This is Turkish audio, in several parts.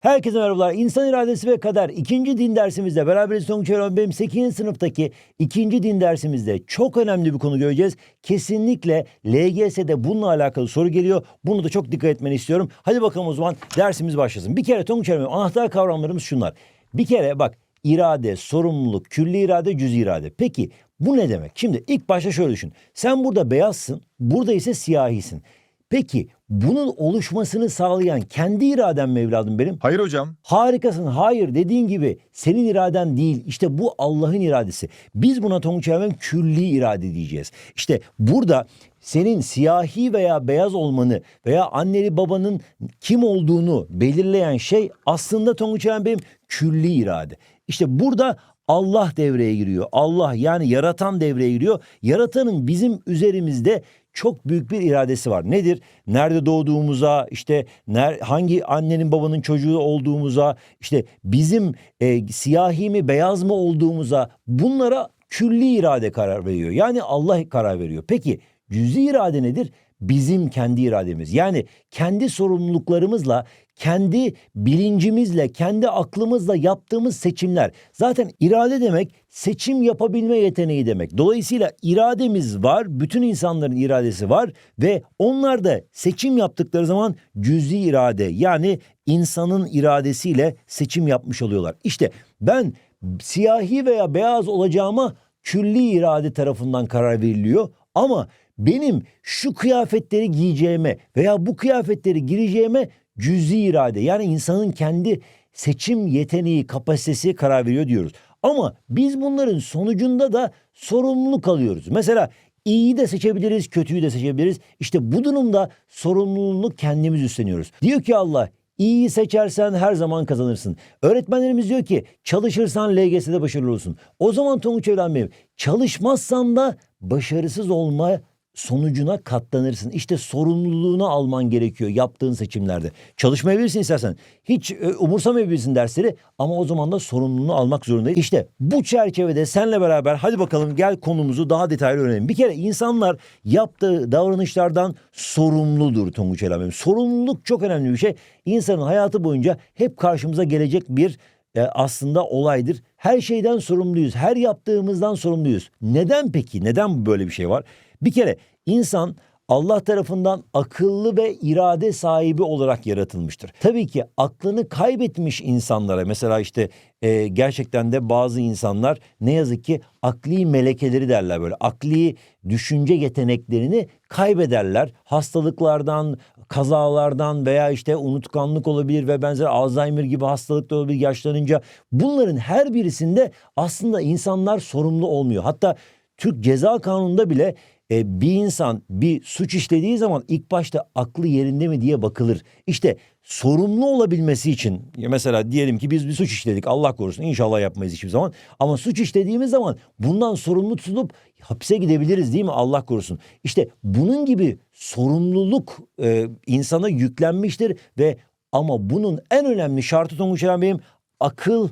Herkese merhabalar. İnsan iradesi ve kader ikinci din dersimizde beraberiz Tonguç Erol. Benim 8. sınıftaki ikinci din dersimizde çok önemli bir konu göreceğiz. Kesinlikle LGS'de bununla alakalı soru geliyor. Bunu da çok dikkat etmeni istiyorum. Hadi bakalım o zaman dersimiz başlasın. Bir kere Tonguç Erol anahtar kavramlarımız şunlar. Bir kere bak irade, sorumluluk, külli irade, cüz irade. Peki bu ne demek? Şimdi ilk başta şöyle düşün. Sen burada beyazsın, burada ise siyahisin. Peki bunun oluşmasını sağlayan kendi iraden mi evladım benim? Hayır hocam. Harikasın. Hayır dediğin gibi senin iraden değil. İşte bu Allah'ın iradesi. Biz buna Tonguç Ermen külli irade diyeceğiz. İşte burada senin siyahi veya beyaz olmanı veya anneli babanın kim olduğunu belirleyen şey aslında Tonguç Ermen benim külli irade. İşte burada Allah devreye giriyor. Allah yani yaratan devreye giriyor. Yaratanın bizim üzerimizde çok büyük bir iradesi var. Nedir? Nerede doğduğumuza, işte ner, hangi annenin babanın çocuğu olduğumuza, işte bizim e, siyahi mi beyaz mı olduğumuza bunlara külli irade karar veriyor. Yani Allah karar veriyor. Peki cüzi irade nedir? Bizim kendi irademiz. Yani kendi sorumluluklarımızla, kendi bilincimizle, kendi aklımızla yaptığımız seçimler. Zaten irade demek seçim yapabilme yeteneği demek. Dolayısıyla irademiz var, bütün insanların iradesi var ve onlar da seçim yaptıkları zaman cüzi irade yani insanın iradesiyle seçim yapmış oluyorlar. İşte ben siyahi veya beyaz olacağıma külli irade tarafından karar veriliyor ama benim şu kıyafetleri giyeceğime veya bu kıyafetleri gireceğime cüzi irade yani insanın kendi seçim yeteneği, kapasitesi karar veriyor diyoruz. Ama biz bunların sonucunda da sorumluluk alıyoruz. Mesela iyiyi de seçebiliriz, kötüyü de seçebiliriz. İşte bu durumda sorumluluğunu kendimiz üstleniyoruz. Diyor ki Allah İyiyi seçersen her zaman kazanırsın. Öğretmenlerimiz diyor ki çalışırsan LGS'de başarılı olursun. O zaman Tonguç Evren Bey çalışmazsan da başarısız olma sonucuna katlanırsın. İşte sorumluluğunu alman gerekiyor yaptığın seçimlerde. Çalışmayabilirsin istersen. Hiç e, umursamayabilirsin dersleri ama o zaman da sorumluluğunu almak zorundayız. İşte bu çerçevede senle beraber hadi bakalım gel konumuzu daha detaylı öğrenelim. Bir kere insanlar yaptığı davranışlardan sorumludur Tonguç Elamem. Sorumluluk çok önemli bir şey. İnsanın hayatı boyunca hep karşımıza gelecek bir e, aslında olaydır. Her şeyden sorumluyuz. Her yaptığımızdan sorumluyuz. Neden peki? Neden böyle bir şey var? Bir kere insan Allah tarafından akıllı ve irade sahibi olarak yaratılmıştır. Tabii ki aklını kaybetmiş insanlara mesela işte e, gerçekten de bazı insanlar ne yazık ki akli melekeleri derler böyle akli düşünce yeteneklerini kaybederler. Hastalıklardan, kazalardan veya işte unutkanlık olabilir ve benzer Alzheimer gibi hastalıklar olabilir yaşlanınca bunların her birisinde aslında insanlar sorumlu olmuyor. Hatta Türk Ceza Kanunu'nda bile e, bir insan bir suç işlediği zaman ilk başta aklı yerinde mi diye bakılır. İşte sorumlu olabilmesi için mesela diyelim ki biz bir suç işledik Allah korusun inşallah yapmayız hiçbir zaman ama suç işlediğimiz zaman bundan sorumlu tutulup hapise gidebiliriz değil mi Allah korusun. İşte bunun gibi sorumluluk e, insana yüklenmiştir ve ama bunun en önemli şartı Tonguç Eren Bey'im akıl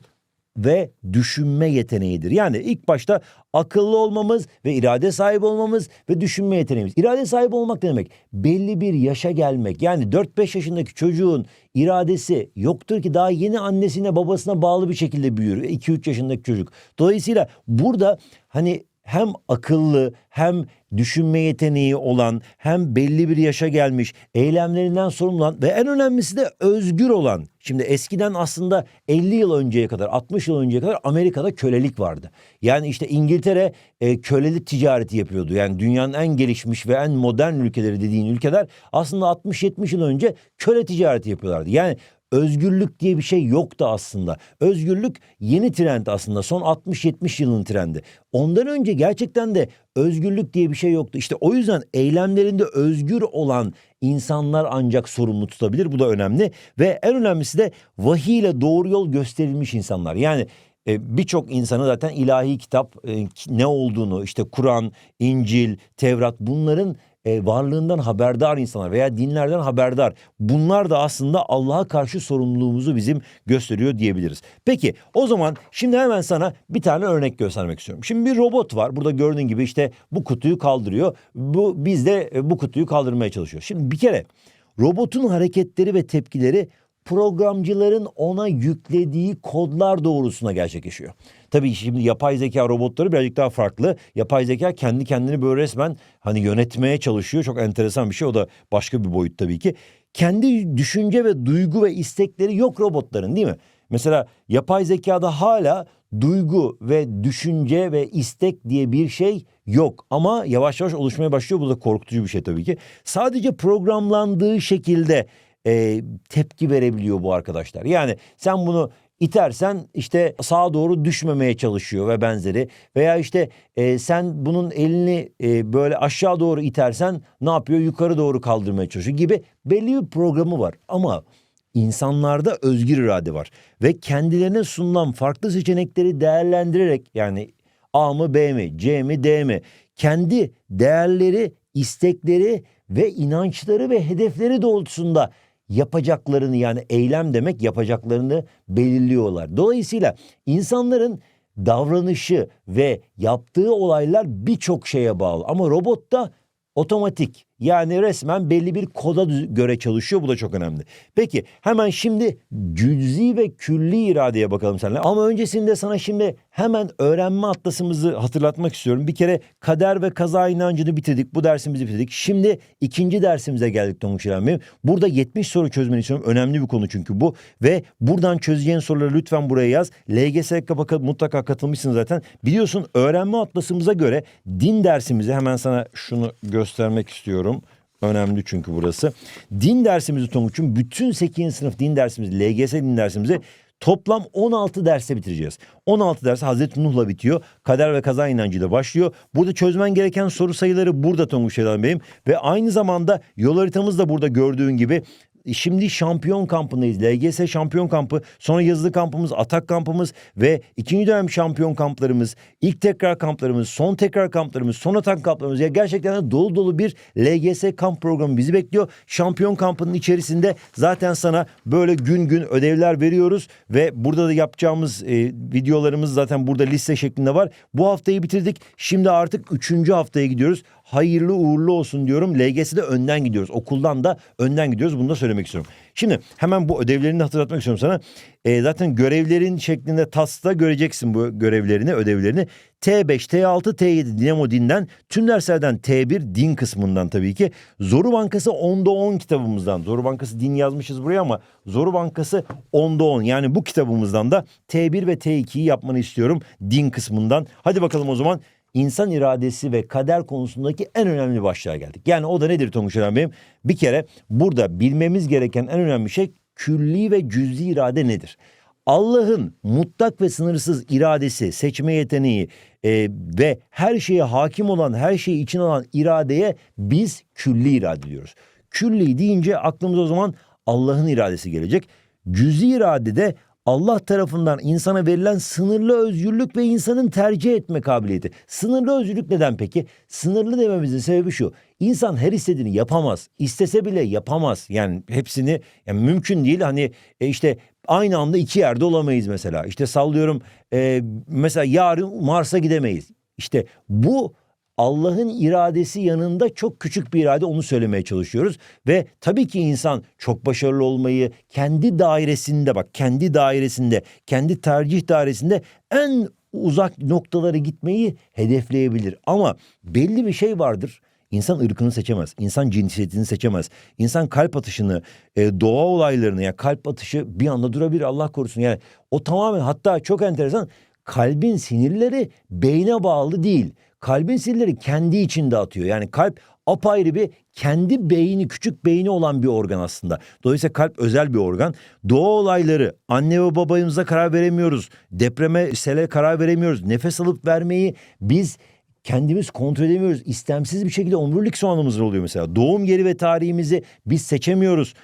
ve düşünme yeteneğidir. Yani ilk başta akıllı olmamız ve irade sahibi olmamız ve düşünme yeteneğimiz. İrade sahibi olmak ne demek? Belli bir yaşa gelmek. Yani 4-5 yaşındaki çocuğun iradesi yoktur ki daha yeni annesine babasına bağlı bir şekilde büyür. 2-3 yaşındaki çocuk. Dolayısıyla burada hani hem akıllı hem düşünme yeteneği olan hem belli bir yaşa gelmiş eylemlerinden sorumlu olan ve en önemlisi de özgür olan. Şimdi eskiden aslında 50 yıl önceye kadar 60 yıl önceye kadar Amerika'da kölelik vardı. Yani işte İngiltere e, kölelik ticareti yapıyordu. Yani dünyanın en gelişmiş ve en modern ülkeleri dediğin ülkeler aslında 60-70 yıl önce köle ticareti yapıyorlardı. Yani özgürlük diye bir şey yoktu aslında. Özgürlük yeni trend aslında. Son 60-70 yılın trendi. Ondan önce gerçekten de özgürlük diye bir şey yoktu. İşte o yüzden eylemlerinde özgür olan insanlar ancak sorumlu tutabilir. Bu da önemli. Ve en önemlisi de vahiy ile doğru yol gösterilmiş insanlar. Yani e, birçok insanı zaten ilahi kitap e, ne olduğunu işte Kur'an, İncil, Tevrat bunların e, varlığından haberdar insanlar veya dinlerden haberdar. Bunlar da aslında Allah'a karşı sorumluluğumuzu bizim gösteriyor diyebiliriz. Peki o zaman şimdi hemen sana bir tane örnek göstermek istiyorum. Şimdi bir robot var. Burada gördüğün gibi işte bu kutuyu kaldırıyor. Bu biz de e, bu kutuyu kaldırmaya çalışıyor. Şimdi bir kere robotun hareketleri ve tepkileri programcıların ona yüklediği kodlar doğrusuna gerçekleşiyor. Tabii şimdi yapay zeka robotları birazcık daha farklı. Yapay zeka kendi kendini böyle resmen hani yönetmeye çalışıyor. Çok enteresan bir şey. O da başka bir boyut tabii ki. Kendi düşünce ve duygu ve istekleri yok robotların değil mi? Mesela yapay zekada hala duygu ve düşünce ve istek diye bir şey yok. Ama yavaş yavaş oluşmaya başlıyor. Bu da korkutucu bir şey tabii ki. Sadece programlandığı şekilde e, tepki verebiliyor bu arkadaşlar. Yani sen bunu itersen işte sağa doğru düşmemeye çalışıyor ve benzeri. Veya işte e, sen bunun elini e, böyle aşağı doğru itersen ne yapıyor? Yukarı doğru kaldırmaya çalışıyor gibi belli bir programı var. Ama insanlarda özgür irade var. Ve kendilerine sunulan farklı seçenekleri değerlendirerek yani A mı B mi C mi D mi kendi değerleri, istekleri ve inançları ve hedefleri doğrultusunda yapacaklarını yani eylem demek yapacaklarını belirliyorlar. Dolayısıyla insanların davranışı ve yaptığı olaylar birçok şeye bağlı ama robotta otomatik yani resmen belli bir koda göre çalışıyor. Bu da çok önemli. Peki hemen şimdi cüzi ve külli iradeye bakalım seninle. Ama öncesinde sana şimdi hemen öğrenme atlasımızı hatırlatmak istiyorum. Bir kere kader ve kaza inancını bitirdik. Bu dersimizi bitirdik. Şimdi ikinci dersimize geldik Tonguç İrem Bey. Burada 70 soru çözmeni istiyorum. Önemli bir konu çünkü bu. Ve buradan çözeceğin soruları lütfen buraya yaz. LGS mutlaka katılmışsın zaten. Biliyorsun öğrenme atlasımıza göre din dersimizi hemen sana şunu göstermek istiyorum. Önemli çünkü burası. Din dersimizi Tonguç'un bütün 8. sınıf din dersimizi, LGS din dersimizi toplam 16 derste bitireceğiz. 16 ders Hazreti Nuh'la bitiyor. Kader ve kaza inancıyla başlıyor. Burada çözmen gereken soru sayıları burada Tonguç Erdem Bey'im. Ve aynı zamanda yol haritamız da burada gördüğün gibi Şimdi şampiyon kampındayız. LGS şampiyon kampı, sonra yazılı kampımız, atak kampımız ve ikinci dönem şampiyon kamplarımız, ilk tekrar kamplarımız, son tekrar kamplarımız, son atak kamplarımız. Ya gerçekten de dolu dolu bir LGS kamp programı bizi bekliyor. Şampiyon kampının içerisinde zaten sana böyle gün gün ödevler veriyoruz ve burada da yapacağımız e, videolarımız zaten burada liste şeklinde var. Bu haftayı bitirdik. Şimdi artık üçüncü haftaya gidiyoruz hayırlı uğurlu olsun diyorum. LGS'de önden gidiyoruz. Okuldan da önden gidiyoruz. Bunu da söylemek istiyorum. Şimdi hemen bu ödevlerini hatırlatmak istiyorum sana. Ee, zaten görevlerin şeklinde TAS'ta göreceksin bu görevlerini, ödevlerini. T5, T6, T7 Dinamo Din'den, tüm derslerden T1 Din kısmından tabii ki. Zoru Bankası 10'da 10 kitabımızdan. Zoru Bankası Din yazmışız buraya ama Zoru Bankası 10'da 10. Yani bu kitabımızdan da T1 ve T2'yi yapmanı istiyorum Din kısmından. Hadi bakalım o zaman insan iradesi ve kader konusundaki en önemli başlığa geldik. Yani o da nedir Tonguç Eren Bey'im? Bir kere burada bilmemiz gereken en önemli şey külli ve cüzi irade nedir? Allah'ın mutlak ve sınırsız iradesi, seçme yeteneği e, ve her şeye hakim olan, her şeyi için alan iradeye biz külli irade diyoruz. Külli deyince aklımıza o zaman Allah'ın iradesi gelecek. Cüzi irade de Allah tarafından insana verilen sınırlı özgürlük ve insanın tercih etme kabiliyeti. Sınırlı özgürlük neden peki? Sınırlı dememizin sebebi şu. İnsan her istediğini yapamaz. İstese bile yapamaz. Yani hepsini yani mümkün değil. Hani e, işte aynı anda iki yerde olamayız mesela. İşte sallıyorum e, mesela yarın Mars'a gidemeyiz. İşte bu Allah'ın iradesi yanında çok küçük bir irade onu söylemeye çalışıyoruz. Ve tabii ki insan çok başarılı olmayı kendi dairesinde bak kendi dairesinde kendi tercih dairesinde en uzak noktalara gitmeyi hedefleyebilir. Ama belli bir şey vardır. İnsan ırkını seçemez. insan cinsiyetini seçemez. İnsan kalp atışını, e, doğa olaylarını yani kalp atışı bir anda durabilir Allah korusun. Yani o tamamen hatta çok enteresan kalbin sinirleri beyne bağlı değil. Kalbin sinirleri kendi içinde atıyor. Yani kalp apayrı bir kendi beyni küçük beyni olan bir organ aslında. Dolayısıyla kalp özel bir organ. Doğa olayları anne ve babamıza karar veremiyoruz. Depreme, sele karar veremiyoruz. Nefes alıp vermeyi biz kendimiz kontrol edemiyoruz. İstemsiz bir şekilde omurilik soğanımızda oluyor mesela. Doğum yeri ve tarihimizi biz seçemiyoruz.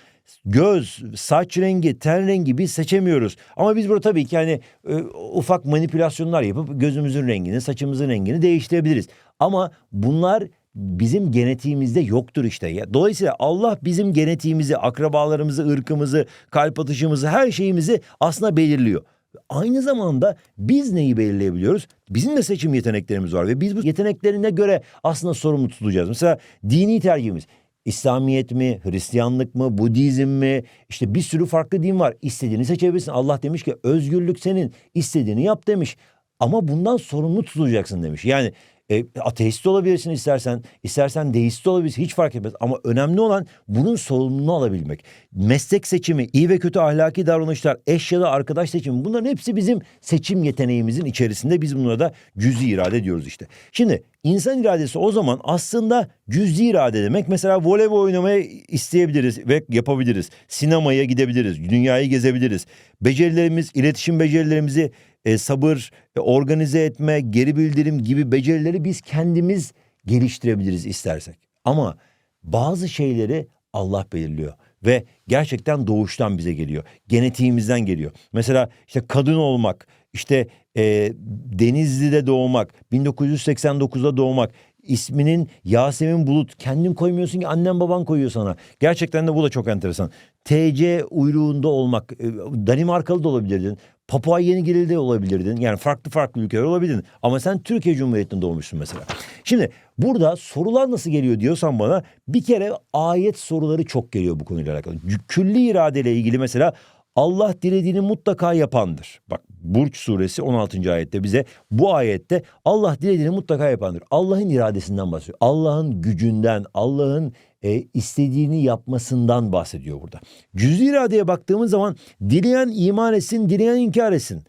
Göz, saç rengi, ten rengi biz seçemiyoruz. Ama biz burada tabii ki hani e, ufak manipülasyonlar yapıp gözümüzün rengini, saçımızın rengini değiştirebiliriz. Ama bunlar bizim genetiğimizde yoktur işte. Ya. Dolayısıyla Allah bizim genetiğimizi, akrabalarımızı, ırkımızı, kalp atışımızı, her şeyimizi aslında belirliyor. Aynı zamanda biz neyi belirleyebiliyoruz? Bizim de seçim yeteneklerimiz var ve biz bu yeteneklerine göre aslında sorumlu tutulacağız. Mesela dini tercihimiz. İslamiyet mi, Hristiyanlık mı, Budizm mi? İşte bir sürü farklı din var. İstediğini seçebilirsin. Allah demiş ki özgürlük senin. istediğini yap demiş. Ama bundan sorumlu tutulacaksın demiş. Yani e, ateist olabilirsin istersen, istersen deist de olabilirsin hiç fark etmez. Ama önemli olan bunun sorumluluğunu alabilmek. Meslek seçimi, iyi ve kötü ahlaki davranışlar, eş ya da arkadaş seçimi bunların hepsi bizim seçim yeteneğimizin içerisinde. Biz bunlara da cüzi irade diyoruz işte. Şimdi insan iradesi o zaman aslında cüzi irade demek. Mesela voleybol oynamayı isteyebiliriz ve yapabiliriz. Sinemaya gidebiliriz, dünyayı gezebiliriz. Becerilerimiz, iletişim becerilerimizi e, sabır, e, organize etme, geri bildirim gibi becerileri biz kendimiz geliştirebiliriz istersek. Ama bazı şeyleri Allah belirliyor ve gerçekten doğuştan bize geliyor. Genetiğimizden geliyor. Mesela işte kadın olmak, işte e, Denizli'de doğmak, 1989'da doğmak, isminin Yasemin Bulut kendin koymuyorsun ki annen baban koyuyor sana. Gerçekten de bu da çok enteresan. TC uyruğunda olmak, e, Danimarkalı da olabilirdin. Papua Yeni Gine'de olabilirdin. Yani farklı farklı ülkeler olabilirdin. Ama sen Türkiye Cumhuriyeti'nde doğmuşsun mesela. Şimdi burada sorular nasıl geliyor diyorsan bana bir kere ayet soruları çok geliyor bu konuyla alakalı. Külli iradeyle ilgili mesela Allah dilediğini mutlaka yapandır. Bak Burç suresi 16. ayette bize bu ayette Allah dilediğini mutlaka yapandır. Allah'ın iradesinden bahsediyor. Allah'ın gücünden, Allah'ın e, istediğini yapmasından bahsediyor burada. Cüz-i iradeye baktığımız zaman dileyen iman etsin, dileyen inkar etsin.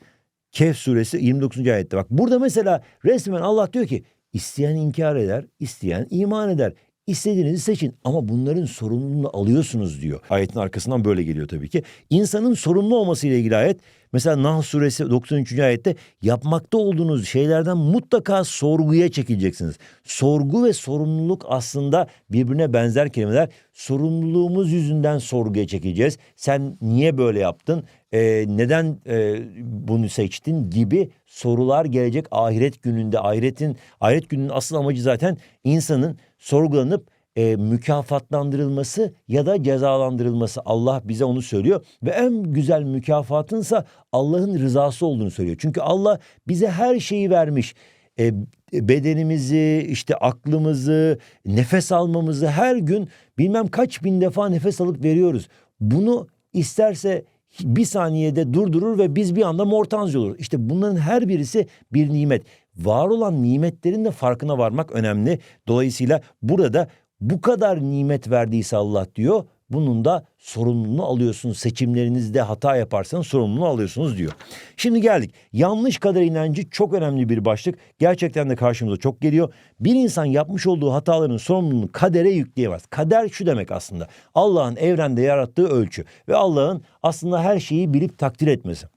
Kehf suresi 29. ayette bak. Burada mesela resmen Allah diyor ki isteyen inkar eder, isteyen iman eder. İstediğinizi seçin ama bunların sorumluluğunu alıyorsunuz diyor. Ayetin arkasından böyle geliyor tabii ki. İnsanın sorumlu olması ile ilgili ayet mesela Nahl suresi 93. ayette yapmakta olduğunuz şeylerden mutlaka sorguya çekileceksiniz. Sorgu ve sorumluluk aslında birbirine benzer kelimeler. Sorumluluğumuz yüzünden sorguya çekileceğiz. Sen niye böyle yaptın? Ee, neden e, bunu seçtin gibi sorular gelecek ahiret gününde. Ahiretin ahiret gününün asıl amacı zaten insanın sorgulanıp e, mükafatlandırılması ya da cezalandırılması. Allah bize onu söylüyor ve en güzel mükafatınsa Allah'ın rızası olduğunu söylüyor. Çünkü Allah bize her şeyi vermiş. E, bedenimizi, işte aklımızı, nefes almamızı her gün bilmem kaç bin defa nefes alıp veriyoruz. Bunu isterse bir saniyede durdurur ve biz bir anda mortanz oluruz. İşte bunların her birisi bir nimet. Var olan nimetlerin de farkına varmak önemli. Dolayısıyla burada bu kadar nimet verdiyse Allah diyor. Bunun da sorumluluğunu alıyorsunuz. Seçimlerinizde hata yaparsanız sorumluluğunu alıyorsunuz diyor. Şimdi geldik. Yanlış kader inancı çok önemli bir başlık. Gerçekten de karşımıza çok geliyor. Bir insan yapmış olduğu hataların sorumluluğunu kadere yükleyemez. Kader şu demek aslında. Allah'ın evrende yarattığı ölçü ve Allah'ın aslında her şeyi bilip takdir etmesi.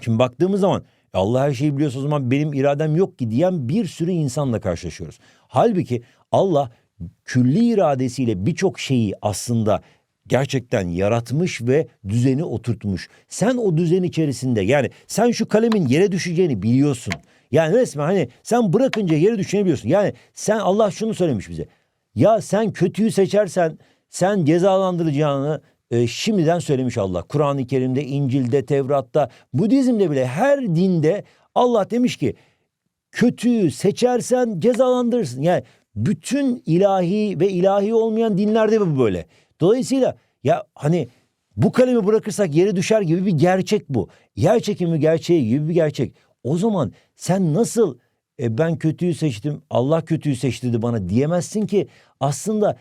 Şimdi baktığımız zaman Allah her şeyi biliyorsa o zaman benim iradem yok ki diyen bir sürü insanla karşılaşıyoruz. Halbuki Allah külli iradesiyle birçok şeyi aslında gerçekten yaratmış ve düzeni oturtmuş. Sen o düzen içerisinde yani sen şu kalemin yere düşeceğini biliyorsun. Yani resmen hani sen bırakınca yere düşeceğini biliyorsun. Yani sen Allah şunu söylemiş bize. Ya sen kötüyü seçersen sen cezalandıracağını e, şimdiden söylemiş Allah. Kur'an-ı Kerim'de, İncil'de, Tevrat'ta, Budizm'de bile her dinde Allah demiş ki kötüyü seçersen cezalandırırsın. Yani bütün ilahi ve ilahi olmayan dinlerde bu böyle. Dolayısıyla ya hani bu kalemi bırakırsak yere düşer gibi bir gerçek bu. Yer çekimi gerçeği gibi bir gerçek. O zaman sen nasıl e, ben kötüyü seçtim, Allah kötüyü seçtirdi bana diyemezsin ki aslında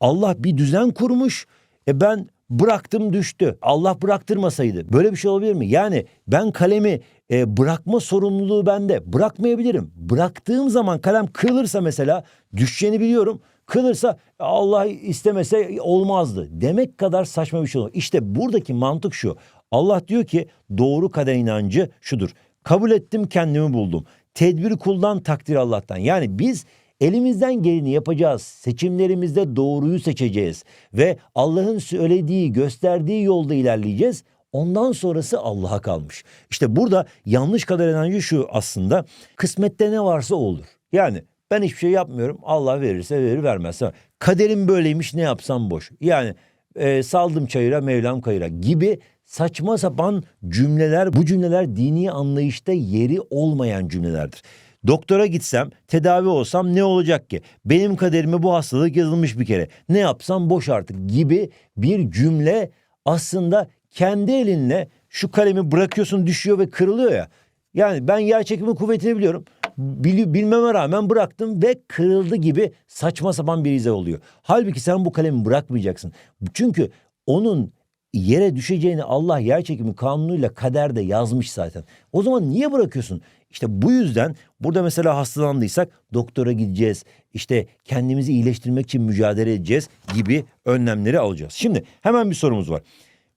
Allah bir düzen kurmuş. E ben bıraktım düştü. Allah bıraktırmasaydı böyle bir şey olabilir mi? Yani ben kalemi e, bırakma sorumluluğu bende. Bırakmayabilirim. Bıraktığım zaman kalem kırılırsa mesela düşeceğini biliyorum. Kırılırsa Allah istemese olmazdı. Demek kadar saçma bir şey olur. İşte buradaki mantık şu. Allah diyor ki doğru kader inancı şudur. Kabul ettim kendimi buldum. Tedbir kuldan takdir Allah'tan. Yani biz Elimizden geleni yapacağız. Seçimlerimizde doğruyu seçeceğiz ve Allah'ın söylediği, gösterdiği yolda ilerleyeceğiz. Ondan sonrası Allah'a kalmış. İşte burada yanlış kader inancı şu aslında. Kısmette ne varsa olur. Yani ben hiçbir şey yapmıyorum. Allah verirse verir vermezse. Kaderim böyleymiş ne yapsam boş. Yani e, saldım çayıra Mevlam kayıra gibi saçma sapan cümleler bu cümleler dini anlayışta yeri olmayan cümlelerdir. Doktora gitsem, tedavi olsam ne olacak ki? Benim kaderime bu hastalık yazılmış bir kere. Ne yapsam boş artık gibi bir cümle aslında kendi elinle şu kalemi bırakıyorsun düşüyor ve kırılıyor ya. Yani ben yer çekimi kuvvetini biliyorum. Bili- bilmeme rağmen bıraktım ve kırıldı gibi saçma sapan bir izah oluyor. Halbuki sen bu kalemi bırakmayacaksın. Çünkü onun yere düşeceğini Allah yer çekimi kanunuyla kaderde yazmış zaten. O zaman niye bırakıyorsun? İşte bu yüzden burada mesela hastalandıysak doktora gideceğiz. İşte kendimizi iyileştirmek için mücadele edeceğiz gibi önlemleri alacağız. Şimdi hemen bir sorumuz var.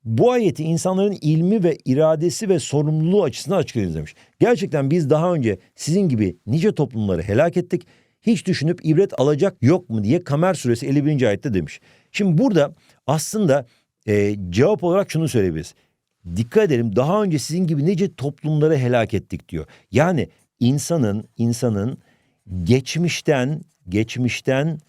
Bu ayeti insanların ilmi ve iradesi ve sorumluluğu açısından açıklayınız demiş. Gerçekten biz daha önce sizin gibi nice toplumları helak ettik. Hiç düşünüp ibret alacak yok mu diye Kamer suresi 51. ayette demiş. Şimdi burada aslında e, cevap olarak şunu söyleyebiliriz. Dikkat edelim daha önce sizin gibi nice toplumları helak ettik diyor. Yani insanın insanın geçmişten geçmişten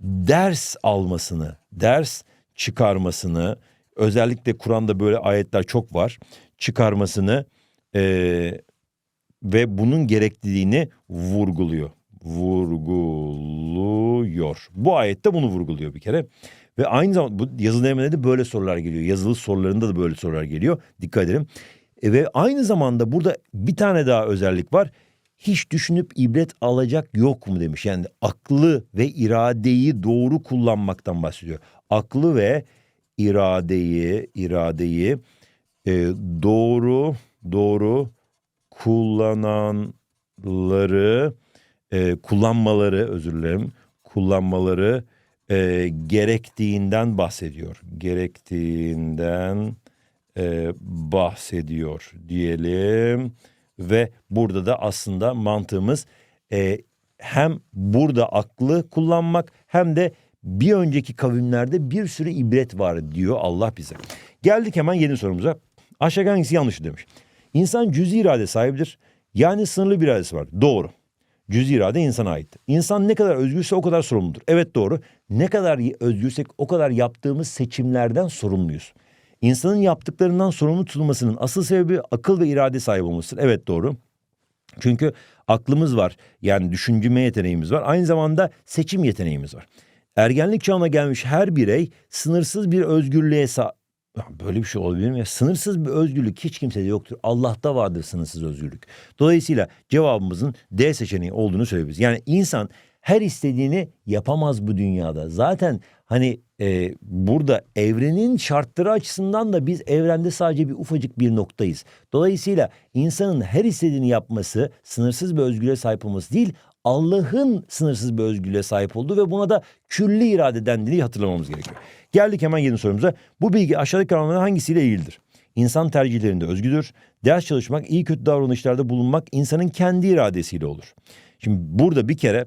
ders almasını, ders çıkarmasını, özellikle Kur'an'da böyle ayetler çok var, çıkarmasını eee, ve bunun gerekliliğini vurguluyor. Vurguluyor. Bu ayette bunu vurguluyor bir kere. Ve aynı zamanda bu yazılı denemede de böyle sorular geliyor. Yazılı sorularında da böyle sorular geliyor. Dikkat edelim. E, ve aynı zamanda burada bir tane daha özellik var. Hiç düşünüp ibret alacak yok mu demiş. Yani aklı ve iradeyi doğru kullanmaktan bahsediyor. Aklı ve iradeyi, iradeyi e, doğru doğru kullananları e, kullanmaları özür dilerim kullanmaları e, gerektiğinden bahsediyor. Gerektiğinden e, bahsediyor diyelim ve burada da aslında mantığımız e, hem burada aklı kullanmak hem de bir önceki kavimlerde bir sürü ibret var diyor Allah bize. Geldik hemen yeni sorumuza. Aşağı hangisi yanlış demiş. İnsan cüzi irade sahibidir. Yani sınırlı bir iradesi var. Doğru. Cüzi irade insana ait. İnsan ne kadar özgürse o kadar sorumludur. Evet doğru. Ne kadar özgürsek o kadar yaptığımız seçimlerden sorumluyuz. İnsanın yaptıklarından sorumlu tutulmasının asıl sebebi akıl ve irade sahibi olmasıdır. Evet doğru. Çünkü aklımız var. Yani düşünme yeteneğimiz var. Aynı zamanda seçim yeteneğimiz var. Ergenlik çağına gelmiş her birey sınırsız bir özgürlüğe. Böyle bir şey olabilir mi? Sınırsız bir özgürlük hiç kimsede yoktur. Allah'ta vardır sınırsız özgürlük. Dolayısıyla cevabımızın D seçeneği olduğunu söyleyebiliriz. Yani insan her istediğini yapamaz bu dünyada. Zaten hani e, burada evrenin şartları açısından da biz evrende sadece bir ufacık bir noktayız. Dolayısıyla insanın her istediğini yapması sınırsız bir özgürlüğe sahip olması değil Allah'ın sınırsız bir özgürlüğe sahip olduğu ve buna da külli irade dendiğini hatırlamamız gerekiyor. Geldik hemen yeni sorumuza. Bu bilgi aşağıdaki kavramların hangisiyle ilgilidir? İnsan tercihlerinde özgüdür. Ders çalışmak, iyi kötü davranışlarda bulunmak insanın kendi iradesiyle olur. Şimdi burada bir kere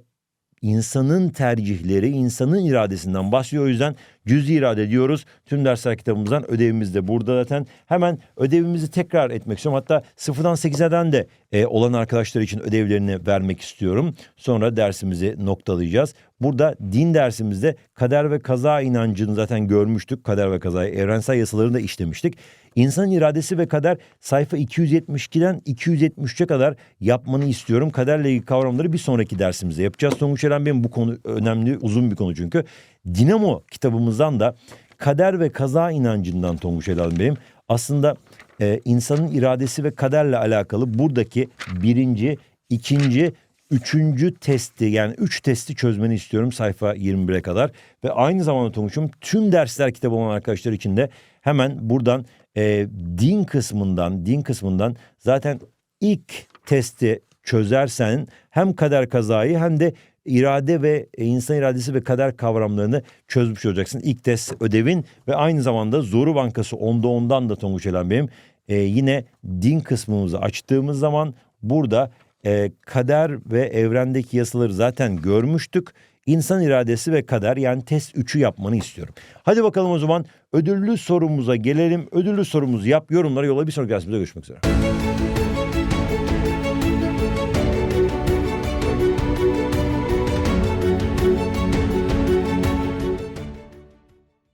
insanın tercihleri, insanın iradesinden bahsediyor. O yüzden cüzi irade diyoruz. Tüm dersler kitabımızdan ödevimiz de burada zaten. Hemen ödevimizi tekrar etmek istiyorum. Hatta sıfırdan 8'den de e, olan arkadaşlar için ödevlerini vermek istiyorum. Sonra dersimizi noktalayacağız. Burada din dersimizde kader ve kaza inancını zaten görmüştük. Kader ve kazayı evrensel yasalarını da işlemiştik. İnsan iradesi ve kader sayfa 272'den 273'e kadar yapmanı istiyorum. Kaderle ilgili kavramları bir sonraki dersimizde yapacağız. Tonguç Eren benim bu konu önemli, uzun bir konu çünkü. Dinamo kitabımızdan da kader ve kaza inancından Tonguç Eren benim. Aslında e, insanın iradesi ve kaderle alakalı buradaki birinci, ikinci, üçüncü testi yani üç testi çözmeni istiyorum sayfa 21'e kadar. Ve aynı zamanda Tonguç'um tüm dersler kitabı olan arkadaşlar için de hemen buradan e, din kısmından din kısmından zaten ilk testi çözersen hem kader kazayı hem de irade ve e, insan iradesi ve kader kavramlarını çözmüş olacaksın. İlk test ödevin ve aynı zamanda Zoru Bankası onda ondan da Tonguç Elen benim. E, yine din kısmımızı açtığımız zaman burada e, kader ve evrendeki yasaları zaten görmüştük. İnsan iradesi ve kader yani test 3'ü yapmanı istiyorum. Hadi bakalım o zaman ödüllü sorumuza gelelim. Ödüllü sorumuzu yap yorumlara yolla bir sonraki dersimizde görüşmek üzere.